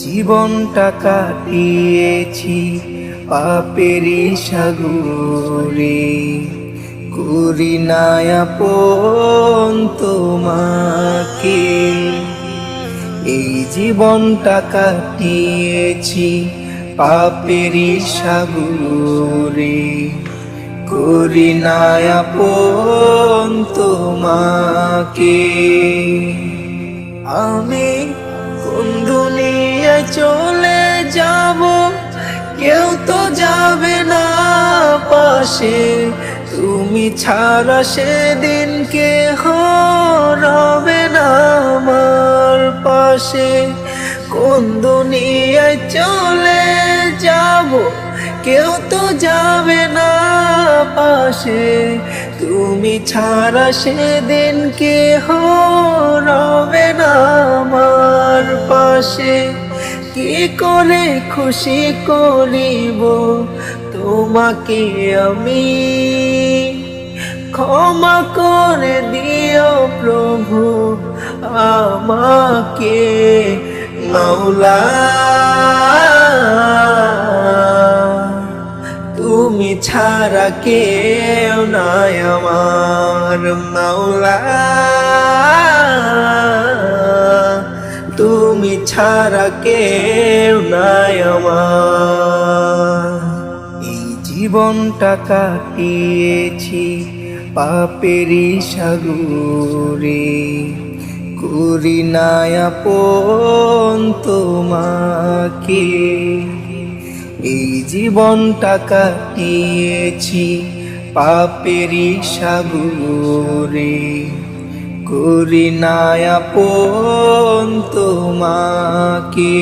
জীবনটা কাটিয়েছি পাপেরই সাগরে। করি নায়াপন তোমাকে। এই জীবনটা কাটিয়েছি পাপেরই সাগরে। করি নায়াপন তোমাকে। আমি কোন চলে যাব? কেউ তো যাবে না পাশে। তুমি ছাড়া সেদিন কে রবে না আমার পাশে। কোন দুনিয়ায় চলে যাব? কেউ তো যাবে না পাশে। তুমি ছাড়া সেদিন কে রবে না আমার পাশে। কি করে খুশি করিব? তোমাকে আমি ক্ষমা করে দিও প্রভু, আমাকে তুমি ছাড়া কেউ নাই আমার মাওলা। তুমি ছাড়া কেউ নাই আমার। এই জীবনটা কাটিয়েছি পাপেরই সাগরে। করি নায়াপন তোমাকে। এই জীবনটা কাটিয়েছি পাপেরই সাগরে। করি নায়াপন তোমাকে।